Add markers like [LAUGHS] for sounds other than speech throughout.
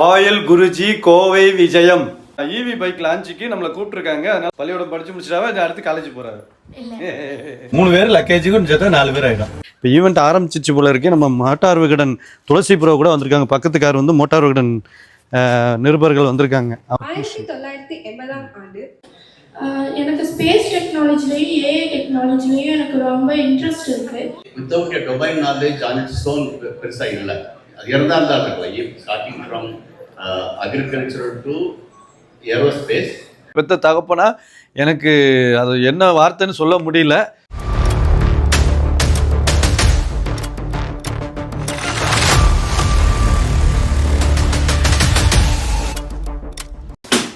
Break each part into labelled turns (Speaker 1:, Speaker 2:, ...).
Speaker 1: Royal Guruji Kovai விஜயம். EV bike லான்ச்சுக்கு நம்மளை கூப்பிட்டுருக்காங்க. அதனால பள்ளியோடம் படிச்சு முடிச்சிட்டாவே அடுத்து காலேஜ் போறாரு. மூணு பேர் லக்கேஜுக்கும் சேர்த்தா நாலு பேர் ஆயிடும். இப்போ ஈவெண்ட் ஆரம்பிச்சிச்சு போல இருக்கு. நம்ம மோட்டார் விகடன் துளசி ப்ரோ கூட வந்திருக்காங்க. பக்கத்து கார் வந்து மோட்டார் விகடன் நிருபர்கள் வந்திருக்காங்க.
Speaker 2: ஆயிரத்தி தொள்ளாயிரத்தி எண்பதாம் ஆண்டு
Speaker 3: ஆஹ் எனக்கு ஸ்பேஸ் டெக்னாலஜிலையும் ஏஐ டெக்னாலஜிலையும் எனக்கு ரொம்ப இன்ட்ரெஸ்ட் இருக்கு.
Speaker 4: Without a domain knowledge it's own பெருசாக இல்லை. அது இருந்தால் தான் இருக்கும் starting from agricultural to aerospace
Speaker 1: பெத்த தகப்பனா எனக்கு அது என்ன வார்த்தைன்னு சொல்ல முடியல.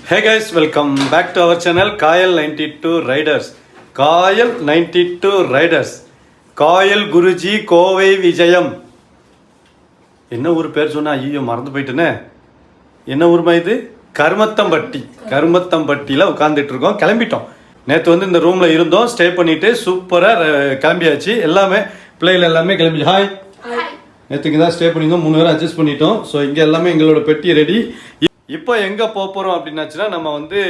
Speaker 1: Hey guys welcome back to our channel Kayal ninety two riders Kayal ninety two riders Kayal Guruji Kovai விஜயம் என்ன ஊர் பேர் சொன்னா ஐயோ மறந்து போயிட்டேனே. என்ன ஊர்மா இது? கருமத்தம்பட்டி. கருமத்தம்பட்டியில் உட்காந்துட்டு இருக்கோம் கிளம்பிட்டோம். நேற்று வந்து இந்த ரூமில் இருந்தோம். ஸ்டே பண்ணிட்டு சூப்பராக கிளம்பியாச்சு. எல்லாமே பிள்ளைகள் எல்லாமே கிளம்பி ஹாய் நேற்றுக்கு தான் ஸ்டே பண்ணியிருந்தோம். மூணு பேரும் அட்ஜஸ்ட் பண்ணிட்டோம். ஸோ இங்கே எல்லாமே எங்களோட பெட்டி ரெடி இப்போ எங்கே போக போகிறோம் அப்படின்னாச்சுன்னா நம்ம வந்து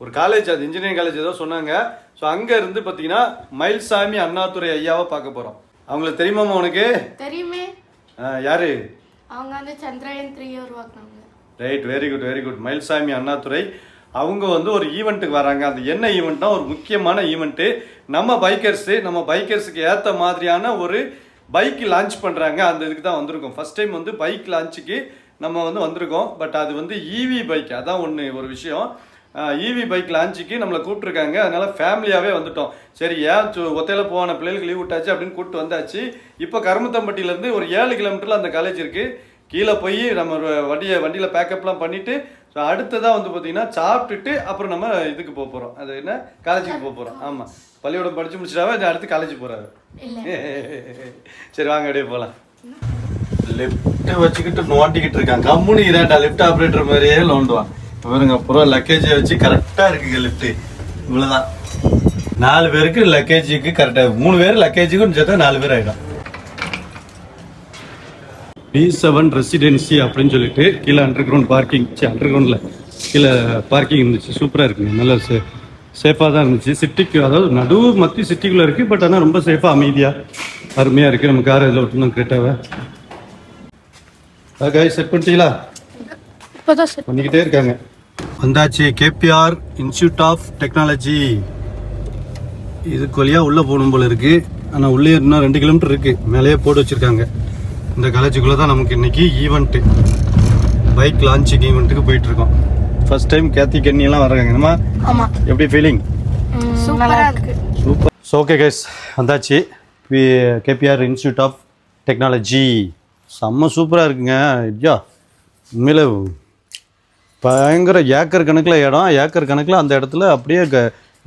Speaker 1: ஒரு காலேஜ் அது இன்ஜினியரிங் காலேஜ் ஏதோ சொன்னாங்க. ஸோ அங்கே இருந்து பார்த்தீங்கன்னா மயில்சாமி அண்ணாதுரை ஐயாவை பார்க்க போகிறோம் அவங்களுக்கு தெரியுமாம்மா உனக்கு?
Speaker 5: தெரியுமே.
Speaker 1: யாரு?
Speaker 5: அவங்க வந்து சந்திராயன் த்ரீ உருவாக்குனாங்க.
Speaker 1: Right very good very good Mayilsamy Annadurai அவங்க வந்து ஒரு ஈவெண்ட்டுக்கு வராங்க. அது என்ன ஈவெண்ட்னா ஒரு முக்கியமான ஈவெண்ட்டு நம்ம பைக்கர்ஸு நம்ம பைக்கர்ஸுக்கு ஏற்ற மாதிரியான ஒரு பைக் லான்ச் பண்ணுறாங்க அந்த இதுக்கு தான் வந்திருக்கோம். ஃபஸ்ட் டைம் வந்து பைக் லான்ச்சுக்கு நம்ம வந்து வந்திருக்கோம். பட் அது வந்து ஈவி பைக் அதான் ஒன்று ஒரு விஷயம். ஈவி பைக் லான்ச்சுக்கு நம்மளை கூப்பிட்ருக்காங்க அதனால் ஃபேமிலியாகவே வந்துட்டோம். சரி ஏன் ஒத்தையில் போன பிள்ளைகளுக்கு லீவ் விட்டாச்சு அப்படின்னு கூப்பிட்டு வந்தாச்சு. இப்போ கருமத்தம்பட்டியிலேருந்து ஒரு ஏழு கிலோமீட்டரில் அந்த காலேஜ் இருக்குது கீழே போய் நம்ம வண்டியை வண்டியில் பேக்கப்லாம் பண்ணிவிட்டு ஸோ அடுத்ததாக வந்து பார்த்தீங்கன்னா சாப்பிட்டுட்டு அப்புறம் நம்ம இதுக்கு போக போகிறோம் அது என்ன? காலேஜுக்கு போக போகிறோம் ஆமாம் பள்ளியோடம் படித்து முடிச்சிட்டாவே அடுத்து காலேஜ் போகிறாரு [LAUGHS] சரி வாங்க அப்படியே போகலாம் லிஃப்ட்டை வச்சுக்கிட்டு நோண்டிக்கிட்டு இருக்கான் கம்முனு இதாண்டா லிஃப்ட் ஆப்ரேட்டர் மாதிரியே நோண்டுவான் இப்போ பாருங்க அப்புறம் லக்கேஜை வச்சு கரெக்டாக இருக்குங்க லிஃப்ட்டு இவ்வளோதான் நாலு பேருக்கு லக்கேஜுக்கு கரெக்டாக மூணு பேர் லக்கேஜுக்கும் சேர்த்தா நாலு பேர் ஆகிடும் டி செவன் ரெசிடென்சி அப்படின்னு சொல்லிட்டு கீழே அண்டர் கிரவுண்ட் பார்க்கிங் அண்டர் கிரவுண்டில் கீழே பார்க்கிங் இருந்துச்சு. சூப்பராக இருக்குங்க. நல்லா சே சேஃபாக தான் இருந்துச்சு. சிட்டிக்கு அதாவது நடுவு மத்தி சிட்டிக்குள்ளே இருக்குது பட் ஆனால் ரொம்ப சேஃபாக அமைதியாக அருமையாக இருக்குது நம்ம கார் இதில் விட்டுருந்தோம் கிரேட்டாவை காய் செட் பண்ணிட்டீங்களா? பண்ணிக்கிட்டே இருக்காங்க. வந்தாச்சு கேபிஆர் இன்ஸ்டியூட் ஆஃப் டெக்னாலஜி இதுக்கு வழியாக உள்ளே போகணும் போல இருக்கு. ஆனால் உள்ளே இன்னும் ரெண்டு கிலோமீட்டர் இருக்கு. மேலேயே போட்டு வச்சிருக்காங்க. இந்த காலேஜுக்குள்ளே தான் நமக்கு இன்னைக்கு ஈவெண்ட்டு பைக் லான்ச்சிங் ஈவெண்ட்டுக்கு போயிட்டு இருக்கோம். ஃபர்ஸ்ட் டைம் கேத்தி கண்ணி எல்லாம் வர்றாங்க. என்னமா
Speaker 5: ஆமா.
Speaker 1: எப்படி ஃபீலிங்
Speaker 5: சூப்பரா இருக்கு.
Speaker 1: சூப்பர். ஸோ ஓகே கைஸ் வந்தாச்சு. கேபிஆர் இன்ஸ்டியூட் ஆஃப் டெக்னாலஜி செம்ம சூப்பராக இருக்குங்க. ஐயா உண்மையில பயங்கர ஏக்கர் கணக்கில் இடம். ஏக்கர் கணக்கில் அந்த இடத்துல அப்படியே க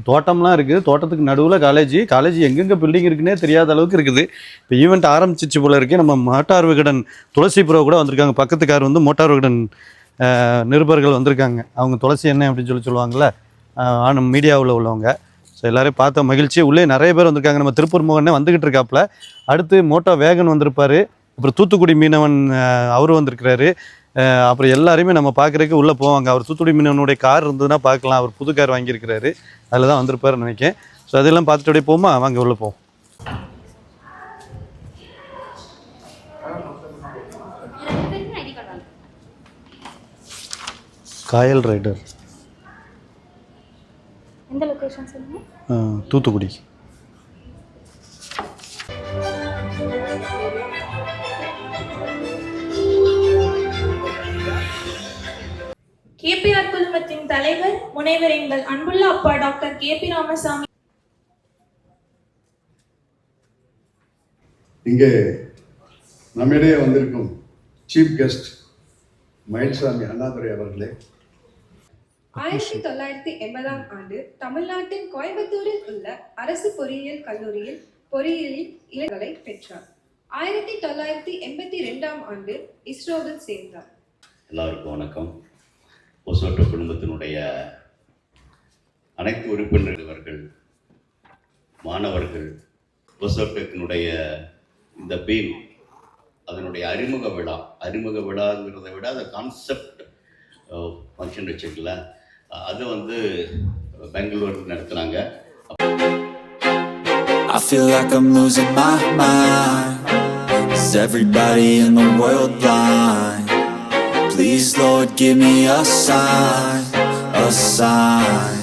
Speaker 1: தோட்டம்லாம் இருக்குது. தோட்டத்துக்கு நடுவில் காலேஜ் காலேஜ் எங்கெங்கே பில்டிங் இருக்குன்னே தெரியாத அளவுக்கு இருக்குது. இப்போ ஈவெண்ட் ஆரம்பிச்சிச்சு போல இருக்கே. நம்ம மோட்டார் விகடன் துளசி ப்ரோ கூட வந்திருக்காங்க. பக்கத்துக்கார் வந்து மோட்டார் விகடன் நிருபர்கள் வந்திருக்காங்க. அவங்க துளசி என்ன அப்படின்னு சொல்லி சொல்லுவாங்கள்ல ஆன மீடியாவில் உள்ளவங்க. ஸோ எல்லோரையும் பார்த்த மகிழ்ச்சி. உள்ளே நிறைய பேர் வந்திருக்காங்க. நம்ம திருப்பூர் மோகனே வந்துக்கிட்டு இருக்காப்புல. அடுத்து மோட்டா வேகன் வந்திருப்பார். அப்புறம் தூத்துக்குடி மீனவன் அவரும் வந்திருக்கிறாரு. அப்புறம் எல்லாரையுமே நம்ம பார்க்குறதுக்கு உள்ளே போவாங்க. அவர் தூத்துக்குடி மீனவனுடைய கார் இருந்ததுன்னா பார்க்கலாம். அவர் புது கார் வாங்கியிருக்கிறாரு. அதில் தான் வந்திருப்பாருன்னு நினைக்கிறேன். ஸோ அதெல்லாம் பார்த்துட்டு அப்படியே போமா? வாங்க உள்ளே போவோம். Kayal rider Thoothukudi.
Speaker 3: K P Ramasamy.
Speaker 6: இங்கே நம்மிடையே வந்திருக்கும் சீஃப் கெஸ்ட் மயில்சாமி அண்ணாதுரை அவர்களே.
Speaker 2: ஆயிரத்தி தொள்ளாயிரத்தி எண்பதாம் ஆண்டு தமிழ்நாட்டின் கோயம்புத்தூரில் உள்ள அரசு பொறியியல் கல்லூரியில் பொறியியலில் இளங்கலை பெற்றார். ஆயிரத்தி தொள்ளாயிரத்தி எண்பத்தி ரெண்டாம் ஆண்டு இஸ்ரோவில் சேர்ந்தார்.
Speaker 4: எல்லாருக்கும் வணக்கம். ஒசோட்டோ குடும்பத்தினுடைய அனைத்து உறுப்பினர்கள் மாணவர்கள் ஒசோட்டோக்கினுடைய இந்த பீம் அதனுடைய அறிமுக விழா அறிமுக விழாங்கிறத விட அந்த கான்செப்ட் ஃபங்க்ஷன் வச்சுக்கல அது வந்து பெங்களூரில் நடத்துனாங்க
Speaker 7: I feel like I'm losing my mind. Is everybody in the world blind? Please, Lord, give me a sign, a sign.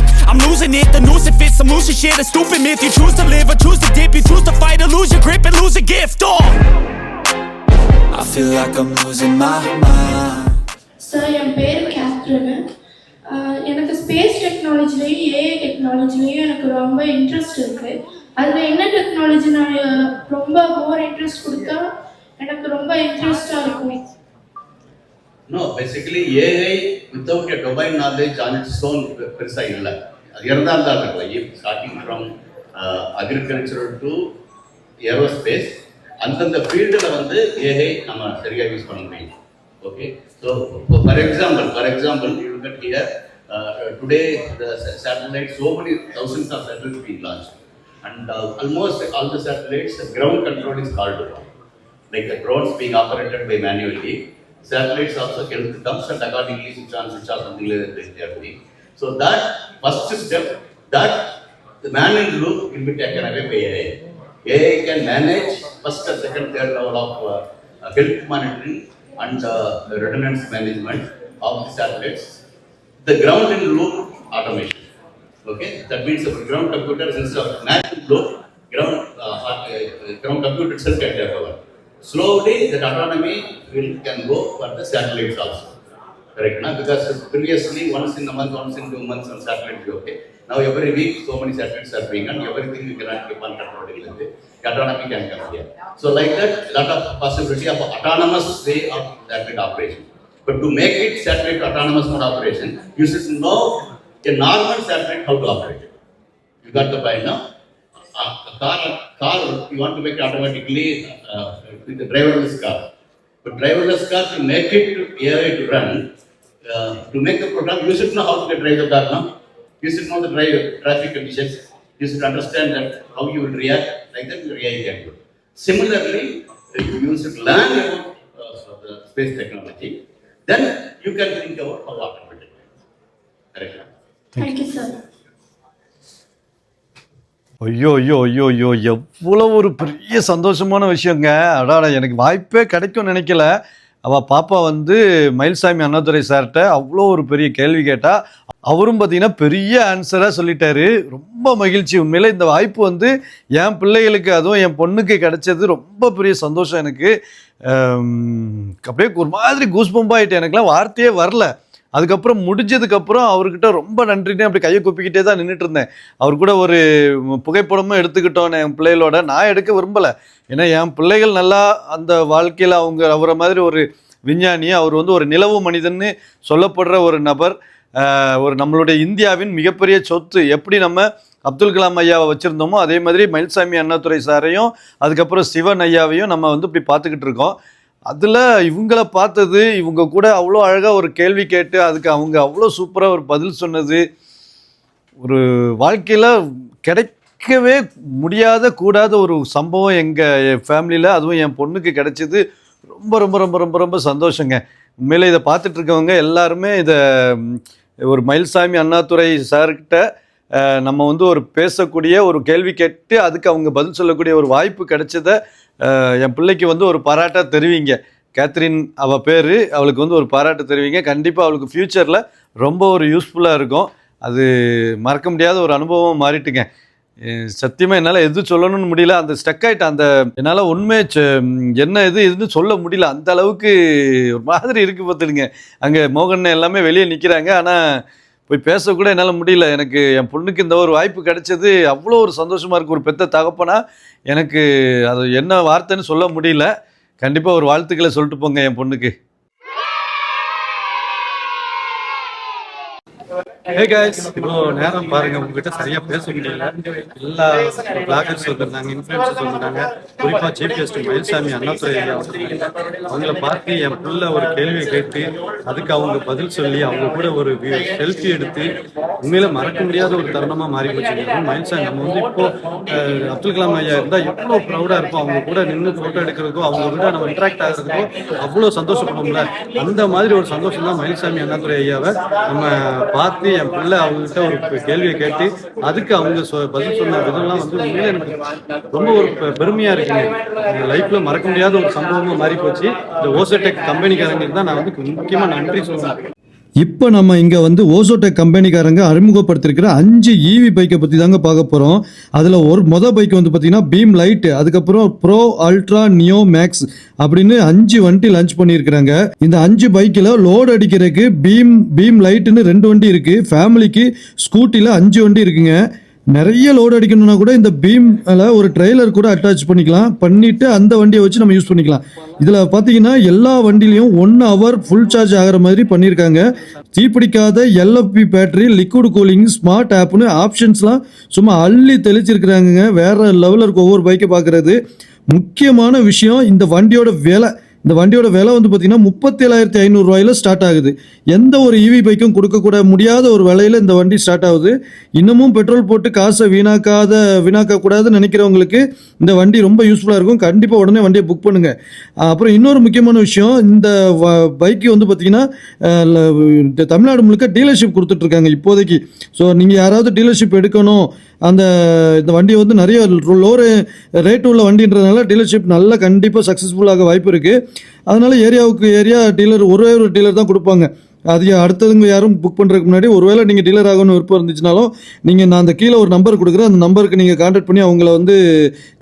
Speaker 8: I'm losing it, the noose it fits some loose shit, a stupid myth. You choose to live or choose to dip, you choose to fight or lose your grip and lose a gift. Oh.
Speaker 7: I feel like I'm losing my mind.
Speaker 3: Sir என் பேர் Catherine எனக்கு space டெக்னாலஜிலையும் AI டெக்னாலஜிலையும் எனக்கு ரொம்ப interest இருக்குது அதில் என்ன technology நான் ரொம்ப மோர் interest கொடுத்தா எனக்கு ரொம்ப இன்ட்ரெஸ்டாக இருக்கும்
Speaker 4: no basically AI without a domain knowledge on it's own பெருசாக இல்லை இருந்தா இருக்கல starting from agriculture to aerospace அந்தந்த ஃபீல்டில் வந்து ஏஐ நம்ம சரியாக யூஸ் பண்ண முடியும் okay so for example for example you cut here today the satellite so many thousands of satellites being launch and almost all the satellites ground control is called like the drones being operated by manually satellites also health comes and accordingly switch on switch off something like that So that first step, that the manual loop will be taken away by AI. AI can manage first and second, third level of uh, uh, health monitoring and uh, the redundance management of the satellites. The ground in loop automation. Okay, that means the ground computer instead of manual loop, ground uh, uh, ground computer itself can take over. Slowly, that autonomy will can go for the satellites also. Correct, now because previously once in a month, once in two months, on satellite okay. Now every week, so many satellites are being and everything you cannot keep on controlling like that. Autonomy can come here. So like that, lot of possibility of autonomous way of satellite operation. But to make it satellite autonomous mode operation, you should know a normal satellite how to operate it. You got the point now? A car, car, you want to make it automatically uh, with the driverless car. But driverless car, to make it to AI to run, uh, to make the program, you should know how to drive the car now. You should know the drive, traffic conditions. You should understand that how you will react, like that you react can do. Similarly, you should learn about uh, the space technology. Then you can think about how automated. Correct?
Speaker 3: Thank you, sir.
Speaker 1: ஐயோ ஐயோ ஐயோ ஐயோ எவ்வளோ ஒரு பெரிய சந்தோஷமான விஷயங்க. அடாடா எனக்கு வாய்ப்பே கிடைக்கும்னு நினைக்கல. அவள் பாப்பா வந்து மயில்சாமி அண்ணாதுரை சார்கிட்ட அவ்வளோ ஒரு பெரிய கேள்வி கேட்டால் அவரும் பார்த்தீங்கன்னா பெரிய ஆன்சராக சொல்லிட்டாரு. ரொம்ப மகிழ்ச்சி. உண்மையில் இந்த வாய்ப்பு வந்து என் பிள்ளைகளுக்கு அதுவும் என் பொண்ணுக்கு கிடைச்சது ரொம்ப பெரிய சந்தோஷம் எனக்கு. அப்படியே ஒரு மாதிரி கூஸ்பம்பாயிட்டு எனக்குலாம் வார்த்தையே வரல. அதுக்கப்புறம் முடிஞ்சதுக்கப்புறம் அவர்கிட்ட ரொம்ப நன்றினே அப்படி கையை குப்பிக்கிட்டே தான் நின்றுட்டு இருந்தேன் அவர் கூட ஒரு புகைப்படமும் எடுத்துக்கிட்டோம் என் பிள்ளைகளோட. நான் எடுக்க விரும்பலை. ஏன்னா என் பிள்ளைகள் நல்லா அந்த வாழ்க்கையில் அவங்க அவரை மாதிரி ஒரு விஞ்ஞானி அவர் வந்து ஒரு நிலவு மனிதன்னு சொல்லப்படுற ஒரு நபர். ஒரு நம்மளுடைய இந்தியாவின் மிகப்பெரிய சொத்து. எப்படி நம்ம அப்துல் கலாம் ஐயாவை வச்சுருந்தோமோ அதே மாதிரி மயில்சாமி அண்ணாதுரை சாரையும் அதுக்கப்புறம் சிவன் ஐயாவையும் நம்ம வந்து இப்படி பார்த்துக்கிட்டு இருக்கோம். அதில் இவங்கள பார்த்தது இவங்க கூட அவ்வளோ அழகாக ஒரு கேள்வி கேட்டு அதுக்கு அவங்க அவ்வளோ சூப்பராக ஒரு பதில் சொன்னது. ஒரு வாழ்க்கையில் கிடைக்கவே முடியாத கூடாத ஒரு சம்பவம் எங்கள் என் ஃபேமிலியில் அதுவும் என் பொண்ணுக்கு கிடைச்சது ரொம்ப ரொம்ப ரொம்ப ரொம்ப ரொம்ப சந்தோஷங்க. உண்மையிலே இதை பார்த்துட்டு இருக்கவங்க எல்லாருமே இதை ஒரு மயில்சாமி அண்ணாதுரை சார்கிட்ட நம்ம வந்து ஒரு பேசக்கூடிய ஒரு கேள்வி கேட்டு அதுக்கு அவங்க பதில் சொல்லக்கூடிய ஒரு வாய்ப்பு கிடைச்சதை என் பிள்ளைக்கு வந்து ஒரு பாராட்டாக தெரிவிங்க. கேத்ரின் அவள் பேர் அவளுக்கு வந்து ஒரு பாராட்டு தெரிவிங்க. கண்டிப்பாக அவளுக்கு ஃப்யூச்சரில் ரொம்ப ஒரு யூஸ்ஃபுல்லாக இருக்கும். அது மறக்க முடியாத ஒரு அனுபவம் மாறிட்டுங்க. சத்தியமாக என்னால் எது சொல்லணும்னு முடியல. அந்த ஸ்டக் ஆகிட்டேன் அந்த என்னால் உண்மை சொ- என்ன இது இதுன்னு சொல்ல முடியல. அந்த அளவுக்கு ஒரு மாதிரி இருக்குது பார்த்துடுங்க அங்கே மோகன் எல்லாமே வெளியே நிற்கிறாங்க ஆனால் போய் பேசக்கூட என்னால் முடியல. எனக்கு என் பொண்ணுக்கு இந்த ஒரு வாய்ப்பு கிடைச்சது. அவ்வளோ ஒரு சந்தோஷமாக இருக்குது ஒரு பெத்த தகப்பனா எனக்கு அது என்ன வார்த்தைன்னு சொல்ல முடியல. கண்டிப்பாக ஒரு வாழ்த்துக்களை சொல்லிட்டு போங்க என் பொண்ணுக்கு. ஹே கைஸ் இவ்வளோ நேரம் பாருங்க உங்ககிட்ட சரியா பேச முடியல எல்லா பிளாகர்ஸ் வந்திருந்தாங்க இன்ஃபுளுசர்ஸ் வந்திருந்தாங்க குறிப்பா சீஃப் கெஸ்ட் மயில்சாமி அண்ணாதுரை அவங்கள பார்த்து என் புள்ள ஒரு கேள்வியை கேட்டு அதுக்கு அவங்க பதில் சொல்லி அவங்க கூட ஒரு செல்ஃபி எடுத்து உண்மையில மறக்க முடியாத ஒரு தருணமா மாறி போச்சு மயில்சாமி நம்ம வந்து இப்போ அப்துல் கலாம் ஐயா இருந்தா எவ்வளவு ப்ரௌடா இருப்போம். அவங்க கூட நின்று போட்டோ எடுக்கிறதுக்கோ அவங்க கூட நம்ம இன்ட்ராக்ட் ஆகிறதுக்கோ அவ்வளோ சந்தோஷப்படும்ல அந்த மாதிரி ஒரு சந்தோஷம் தான் மயில்சாமி அண்ணாதுரை ஐயாவை நம்ம பார்த்து என் பிள்ளை அவங்ககிட்ட ஒரு கேள்வியை கேட்டு அதுக்கு அவங்க சொ- பதில் சொன்ன விதம்லாம் வந்து உண்மையில எனக்கு ரொம்ப ஒரு பெருமையா இருக்குங்க. லைஃப்ல மறக்க முடியாத ஒரு சம்பவமா மாறி போச்சு இந்த ஓசடெக் கம்பெனிக்காரங்களுக்கு தான் நான் வந்து முக்கியமா நன்றி சொல்லுவேன் இப்போ நம்ம இங்கே வந்து ஓசோடெக் கம்பெனிக்காரங்க அறிமுகப்படுத்திருக்கிற அஞ்சு ஈவி பைக்கை பற்றி தாங்க பார்க்க போகிறோம் அதில் ஒரு மொதல் பைக் வந்து பார்த்தீங்கன்னா பீம் லைட் அதுக்கப்புறம் ப்ரோ அல்ட்ரா நியோ மேக்ஸ் அப்படின்னு அஞ்சு வண்டி லான்ச் பண்ணியிருக்கிறாங்க. இந்த அஞ்சு பைக்கில் லோடு அடிக்கிறதுக்கு பீம் பீம் லைட்டுன்னு ரெண்டு வண்டி இருக்குது ஃபேமிலிக்கு ஸ்கூட்டியில் அஞ்சு வண்டி இருக்குங்க. நிறைய லோடு அடிக்கணும்னா கூட இந்த பீம்ல ஒரு ட்ரெய்லர் கூட அட்டாச் பண்ணிக்கலாம். பண்ணிட்டு அந்த வண்டியை வச்சு நம்ம யூஸ் பண்ணிக்கலாம். இதில் பார்த்தீங்கன்னா எல்லா வண்டிலையும் ஒன் ஹவர் ஃபுல் சார்ஜ் ஆகிற மாதிரி பண்ணியிருக்காங்க தீப்பிடிக்காத LFP battery liquid cooling smart ஆப்னு ஆப்ஷன்ஸ்லாம் சும்மா அள்ளி தெளிச்சிருக்கிறாங்க வேற லெவலில் இருக்கும் ஒவ்வொரு பைக்கை பார்க்குறது முக்கியமான விஷயம் இந்த வண்டியோட விலை. இந்த வண்டியோட விலை வந்து பார்த்தீங்கன்னா முப்பத்தேழாயிரத்தி ஐநூறுரூவாயில் ஸ்டார்ட் ஆகுது. எந்த ஒரு இவி பைக்கும் கொடுக்கக்கூட முடியாத ஒரு விலையில் இந்த வண்டி ஸ்டார்ட் ஆகுது. இன்னமும் பெட்ரோல் போட்டு காசை வீணாக்காத வீணாக்கக்கூடாதுன்னு நினைக்கிறவங்களுக்கு இந்த வண்டி ரொம்ப யூஸ்ஃபுல்லாக இருக்கும். கண்டிப்பாக உடனே வண்டியை புக் பண்ணுங்கள் அப்புறம் இன்னொரு முக்கியமான விஷயம் இந்த பைக்கு வந்து பார்த்தீங்கன்னா இந்த தமிழ்நாடு முழுக்க டீலர்ஷிப் கொடுத்துட்ருக்காங்க இப்போதைக்கு. ஸோ நீங்கள் யாராவது டீலர்ஷிப் எடுக்கணும் அந்த இந்த வண்டி வந்து நிறைய லோரு ரேட் உள்ள வண்டின்றதுனால டீலர்ஷிப் நல்லா கண்டிப்பாக சக்ஸஸ்ஃபுல்லாக வாய்ப்பு இருக்குது அதனால் ஏரியாவுக்கு ஏரியா டீலர் ஒரே ஒரு டீலர் தான் கொடுப்பாங்க. அது அடுத்ததுங்க யாரும் புக் பண்ணுறதுக்கு முன்னாடி ஒருவேளை நீங்கள் டீலர் ஆகணும்னு விருப்பம் இருந்துச்சுனாலும் நீங்கள் நான் அந்த கீழே ஒரு நம்பர் கொடுக்குறேன். அந்த நம்பருக்கு நீங்கள் கான்டாக்ட் பண்ணி அவங்கள வந்து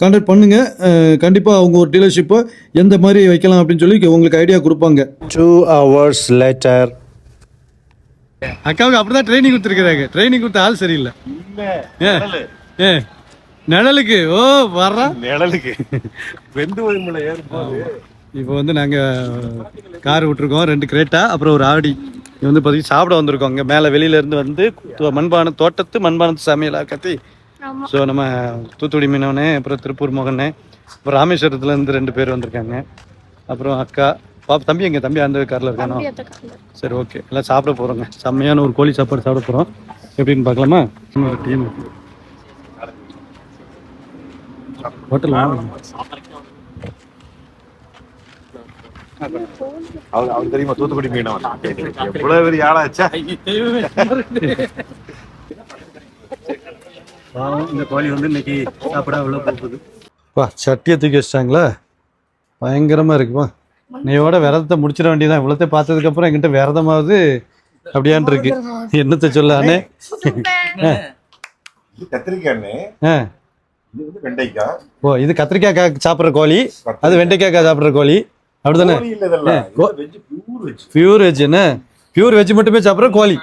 Speaker 1: கான்டாக்ட் பண்ணுங்கள் கண்டிப்பாக அவங்க ஒரு டீலர்ஷிப்பை எந்த மாதிரி வைக்கலாம் அப்படின்னு சொல்லி உங்களுக்கு ஐடியா கொடுப்பாங்க.
Speaker 9: டூ ஹவர்ஸ் லேட்டர்
Speaker 1: அக்காவுக்கு அப்படிதான் ட்ரைனிங் கொடுத்துருக்காங்க ட்ரைனிங் கொடுத்த ஆள் சரியில்லை. ஏ, ஏ, நிழலுக்கு. ஓ வர்றா.
Speaker 9: நிழலுக்கு. வெந்து வயமுல ஏறும்போது
Speaker 1: இப்போ வந்து நாங்கள் கார் விட்டுருக்கோம் ரெண்டு கிரேட்டா அப்புறம் ஒரு ஆடி. இது வந்து பார்த்தீங்கன்னா சாப்பிட வந்திருக்கோம் இங்கே. மேலே வெளியிலேருந்து வந்து மண்பானை தோட்டத்து மண்பானத்து சமையலா கத்தி ஸோ நம்ம தூத்துக்குடி மீனவனே அப்புறம் திருப்பூர் மோகனே அப்புறம் ராமேஸ்வரத்துலேருந்து ரெண்டு பேர் வந்திருக்காங்க. அப்புறம் அக்கா பாப்பா தம்பி எங்க? தம்பி அந்த காரில் இருக்கானோ? சரி ஓகே எல்லாம் சாப்பிட போகிறோங்க செம்மையான ஒரு கோழி சாப்பாடு சாப்பிட போகிறோம் எப்படின்னு பார்க்கலாமா? ஒரு டீம் ஹோட்டல்
Speaker 9: அவர் அவர் தெரியுமா தூத்துக்குடி மீனவன்? எவ்வளவு பெரிய ஆளாச்சா
Speaker 1: பாவம் இந்த கோழி வந்து இன்னைக்கு சாப்பிட போகுது. வா சட்டியை தூக்கி வச்சிட்டாங்களா? பயங்கரமா இருக்குப்பா நீயோட விரதத்தை முடிச்சிட வேண்டியதான் இவ்வளோத்தை பார்த்ததுக்கு அப்புறம் என்கிட்ட விரதமாவது அப்படியான் இருக்கு என்னத்த சொல்ல அண்ணே?
Speaker 9: இது கத்திரிக்காய்
Speaker 1: ஆ.
Speaker 9: இது வந்து வெண்டைக்காய்.
Speaker 1: ஓ இது கத்திரிக்காய் சாப்பிட்ற கோழி. அது வெண்டைக்காய் சாப்பிட்ற கோழி. அப்படிதானே?
Speaker 9: கோழி இல்ல இதெல்லாம்.
Speaker 1: கோ-
Speaker 9: veg pure veg
Speaker 1: pure veg என்ன? பியூர் வெஜ் மட்டுமே சாப்பிட்ற கோழி.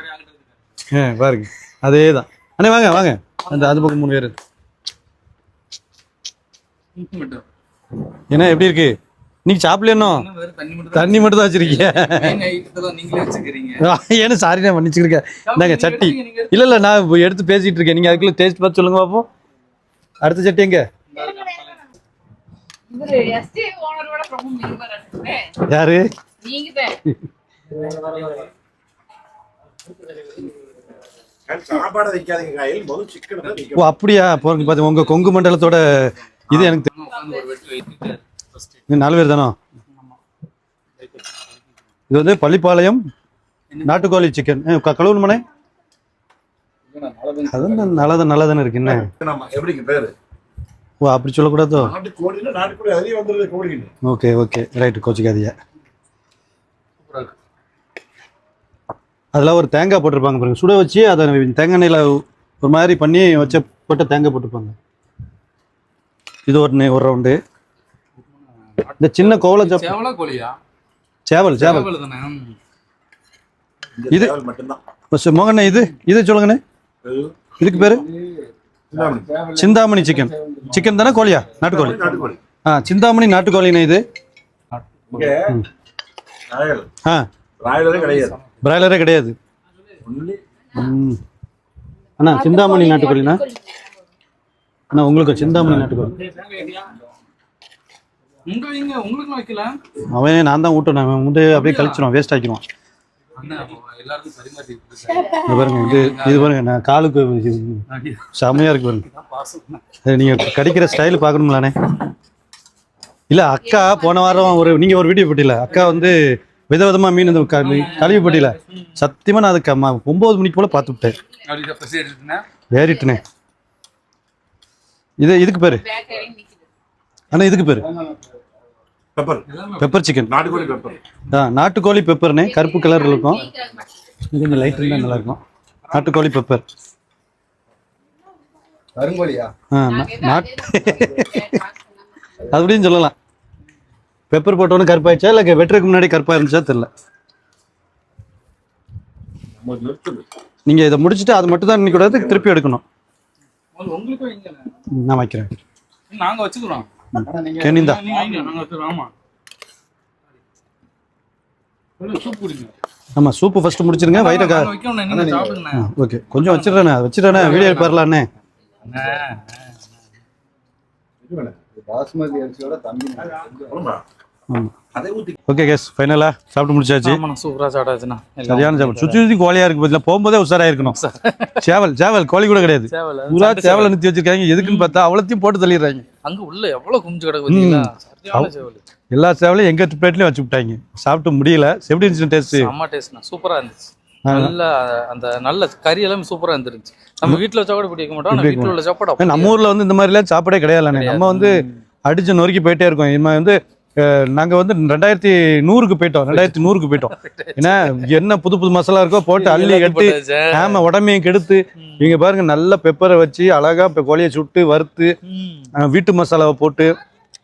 Speaker 1: ஆ பாருங்க. அதே தான் அண்ணே வாங்க வாங்க. அந்த அது பக்கம் மூணு பேர். என்ன எப்படி இருக்கு? நீங்க சாப்பிடல தண்ணி மட்டும் தான் வச்சிருக்கீங்க. ஏன்னா சாரி நான் மன்னிச்சுருக்கேன் இந்தாங்க சட்டி. இல்ல இல்ல நான் எடுத்து பேசிட்டு இருக்கேன். நீங்க அதுக்குள்ள டேஸ்ட் பார்த்து சொல்லுங்க பாப்போம். அடுத்த சட்டி எங்க? யாரு? ஓ
Speaker 9: வைக்கணும்
Speaker 1: அப்படியா? போறீங்க பாத்து உங்க கொங்கு மண்டலத்தோட இது எனக்கு தெ- இது நாலு பேர் தானா? இது வந்து பள்ளிப்பாளையம் நாட்டுக்கோழி சிக்கன் கழுவுன மனை அது நல்லது நல்லதானே இருக்கு. என்ன?
Speaker 9: எப்படிங்க பேரு
Speaker 1: ஓ அப்படி சொல்லக்கூடாதோ? Okay okay. ரைட்டு கோச்சிக்காதீங்க. அதில் ஒரு தேங்காய் போட்டிருப்பாங்க பாருங்க. சுட வச்சு அதை தேங்காய் எண்ணெயில் ஒரு மாதிரி பண்ணி வச்ச போட்டு தேங்காய் போட்டிருப்பாங்க. இது ஒரு ஒரு ரவுண்டு இந்த சின்ன கோவலை சாப்
Speaker 10: கோழியா?
Speaker 1: சேவல் சேவல்.
Speaker 10: சேவல்
Speaker 1: இது-
Speaker 9: சேவல் மட்டும்தான்.
Speaker 1: மோகண்ணே இது இது சொல்லுங்கண்ணே. இதுக்கு பேரு? சிந்தாமணி. சிக்கன். சிக்கன் தானே கோழியா? நாட்டுக்கோழி. ஆ சிந்தாமணி நாட்டுக்கோழிண்ணே இது. ஆ. பிராய்லரே கிடையாது. அண்ணா சிந்தாமணி நாட்டுக்கோழிண்ணா? அண்ணா உங்களுக்கு சிந்தாமணி நாட்டுக்கோழி.
Speaker 10: உங்க வைங்க உங்களுக்கு வைக்கல?
Speaker 1: அவன் நான் தான் ஊட்டணும் அவன் வந்து அப்படியே கழிச்சிடும் வேஸ்ட் ஆக்கிடுவான் பாருங்க இது இது பாருங்க நான் காலுக்கு செமையா இருக்கு பாருங்க. நீங்க கடிக்கிற ஸ்டைல் பார்க்கணும்லானே இல்ல அக்கா போன வாரம் ஒரு நீங்க ஒரு வீடியோ போட்டியில அக்கா வந்து விதவிதமா மீன் இந்த கழுவி போட்டியில சத்தியமா நான் அதுக்கு ஒன்பது மணிக்கு போல பார்த்து விட்டேன். ஏறிட்டுனே இது இதுக்கு பேரு. அண்ணா இதுக்கு பேரு.
Speaker 9: பெப்பர்
Speaker 1: பெப்பர் சிக்கன்
Speaker 9: நாட்டுக்கோழி பெப்பர்
Speaker 1: ஆ நாட்டுக்கோழி பெப்பர்னே கருப்பு கலர் இருக்கும். இது கொஞ்சம் லைட் இருந்தால் நல்லா இருக்கும் நாட்டுக்கோழி பெப்பர்
Speaker 6: கருங்கோழியா?
Speaker 1: ஆ நாட்டு அப்படின்னு சொல்லலாம். பெப்பர் போட்டோன்னு கருப்பாயிடுச்சா இல்லை வெட்டுறதுக்கு முன்னாடி கருப்பாக இருந்துச்சா தெரில நீங்கள் இதை முடிச்சுட்டு அது மட்டும் தான் இன்னைக்கு திருப்பி எடுக்கணும். நான் வைக்கிறேன்.
Speaker 10: நாங்க வச்சுக்கிறோம்.
Speaker 1: கேனிந்தா
Speaker 10: ஆமா.
Speaker 1: சூப்பு ஃபர்ஸ்ட் முடிச்சிருங்க
Speaker 10: சாப்பிடுங்க.
Speaker 1: ஓகே. கொஞ்சம் வச்சிடுறேண்ணே வச்சிடுறேண்ணே வீடியோ எடுப்பார்லாண்ணே
Speaker 6: பாஸ்மதி அரிசியோட தம்பி
Speaker 1: ஆமாம்
Speaker 9: அதை ஊத்தி
Speaker 1: ஓகே கேஸ் ஃபைனலாக சாப்பிட்டு முடிச்சாச்சு?
Speaker 10: ஆமா சூப்பரா சாப்பிட்டாச்சுண்ணா.
Speaker 1: சரியான சாப்பிடு. சுற்றி சுற்றி கோழியாக இருக்கு பதில் போகும்போதே உஷாராக இருக்கணும். சேவல் சேவல் கோழி கூட கிடையாது.
Speaker 10: சேவல்
Speaker 1: பூரா சேவலை. நிறுத்தி வச்சிருக்காங்க. எதுக்குன்னு பார்த்தா அவ்வளோத்தையும் போட்டு தள்ளிடுறாங்க.
Speaker 10: அங்க உள்ள எவ்வளவு குஞ்சு கிடக்கு
Speaker 1: எல்லா சேவலையும் எங்க பிளேட்லயும் வச்சு விட்டாங்க. சாப்பிட்டு முடியல. எப்படி இருந்துச்சு டேஸ்ட்
Speaker 10: அம்மா டேஸ்ட்னா சூப்பரா இருந்துச்சு. நல்ல அந்த நல்ல கறி எல்லாமே சூப்பரா இருந்துருச்சு நம்ம வீட்ல வச்சா கூட பிடிக்க மாட்டோம். வீட்ல உள்ள சாப்பாடு
Speaker 1: நம்ம ஊர்ல வந்து இந்த மாதிரிலாம் சாப்பாடே கிடையாதுண்ணே. நம்ம வந்து அடிச்சு நொறுக்கி போயிட்டே இருக்கோம். இனிமே வந்து அஹ், நாங்க வந்து ரெண்டாயிரத்தி நூறுக்கு போயிட்டோம். ரெண்டாயிரத்தி நூறுக்கு போயிட்டோம். ஏன்னா என்ன புது புது மசாலா இருக்கோ போட்டு அள்ளி கட்டி
Speaker 10: போட்டாச்சு.
Speaker 1: ஆமா உடம்பையும் கெடுத்து இங்க பாருங்க நல்ல பெப்பரை வச்சு அழகா இப்போ கோழியை சுட்டு வறுத்து வீட்டு மசாலாவை போட்டு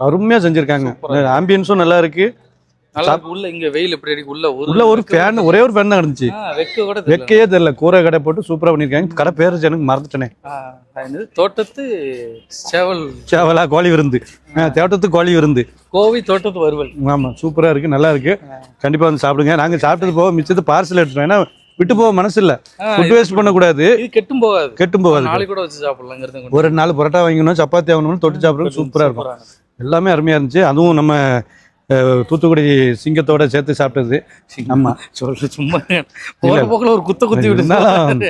Speaker 1: அருமையா செஞ்சிருக்காங்க. ஆம்பியன்ஸும் நல்லா இருக்கு.
Speaker 10: நல்லா. உள்ள இங்க வெயில் எப்படி அடிக்கு உள்ள ஒரு
Speaker 1: உள்ள ஒரு ஃபேன் ஒரே ஒரு ஃபேன் தான் இருந்துச்சு.
Speaker 10: வெக்க கூட தெரியல.
Speaker 1: வெக்கையே தெரியல. கூரை கடை போட்டு சூப்பரா பண்ணிருக்காங்க. கடை பேர் எனக்கு மறந்துட்டேனே?
Speaker 10: தோட்டத்து சேவல்.
Speaker 1: சேவலா கோழி விருந்து. ஆ, தேவட்டத்து கோழி விருந்து.
Speaker 10: கோவை தோட்டத்து வறுவல்.
Speaker 1: ஆமா சூப்பரா இருக்கு நல்லா இருக்கு. கண்டிப்பா வந்து சாப்பிடுங்க. நாங்க சாப்பிட்டது போக மிச்சத்து பார்சல் எடுத்துட்டோம். ஏன்னா விட்டு போக மனசு இல்ல. ஃபுட் வேஸ்ட் பண்ணக்கூடாது.
Speaker 10: கெட்டும் போகாது.
Speaker 1: கெட்டும் போகாது.
Speaker 10: நாளைக்கு கூட வச்சு கொஞ்சம்.
Speaker 1: ஒரு நாள் பரோட்டா வாங்கணும் சப்பாத்தி வாங்கணும் தொட்டு சாப்பிடுறது சூப்பரா இருக்கும். எல்லாமே அருமையா இருந்துச்சு. அதுவும் நம்ம தூத்துக்குடி சிங்கத்தோட சேர்த்து சாப்பிட்டது. ஆமா
Speaker 10: சொல்ற சும்மா போற போக்குல ஒரு குத்த குத்தி விட்டு
Speaker 1: இருந்தாலும்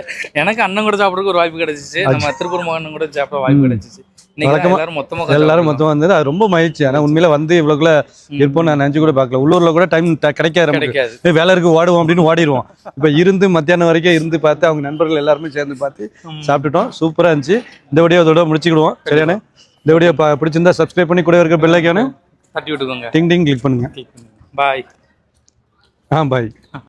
Speaker 10: எனக்கு அண்ணன் கூட சாப்பிடறதுக்கு ஒரு வாய்ப்பு கிடைச்சிச்சு. நம்ம திருப்பூர் மகன் கூட சாப்பிட வாய்ப்பு கிடைச்சிச்சு. எல்லாரும் மொத்தமா
Speaker 1: எல்லாரும் மொத்தமா வந்தது. அது ரொம்ப மகிழ்ச்சி. ஆனா உண்மையில வந்து இவ்வளவுக்குள்ள இருப்போம் நான் நினைச்சு கூட பார்க்கல. உள்ளூர்ல கூட டைம் கிடைக்காது.
Speaker 10: கிடைக்காது.
Speaker 1: வேலை இருக்கு ஓடுவோம் அப்படின்னு ஓடிடுவோம். இப்ப இருந்து மத்தியானம் வரைக்கும் இருந்து பார்த்து அவங்க நண்பர்கள் எல்லாருமே சேர்ந்து பார்த்து சாப்பிட்டுட்டோம். சூப்பரா இருந்துச்சு. இந்த வீடியோ இதோட முடிச்சுக்கிடுவோம். சரியானே இந்த வீடியோ பிடிச்சிருந்தா சப்ஸ்கிரைப் பண்ணி கூட இருக்க பெல் ஐக்கானு
Speaker 10: தட்டி விட்டுக்கோங்க.
Speaker 1: டிங் டிங் கிளிக் பண்ணுங்க.
Speaker 10: பாய்
Speaker 1: ஆ பாய்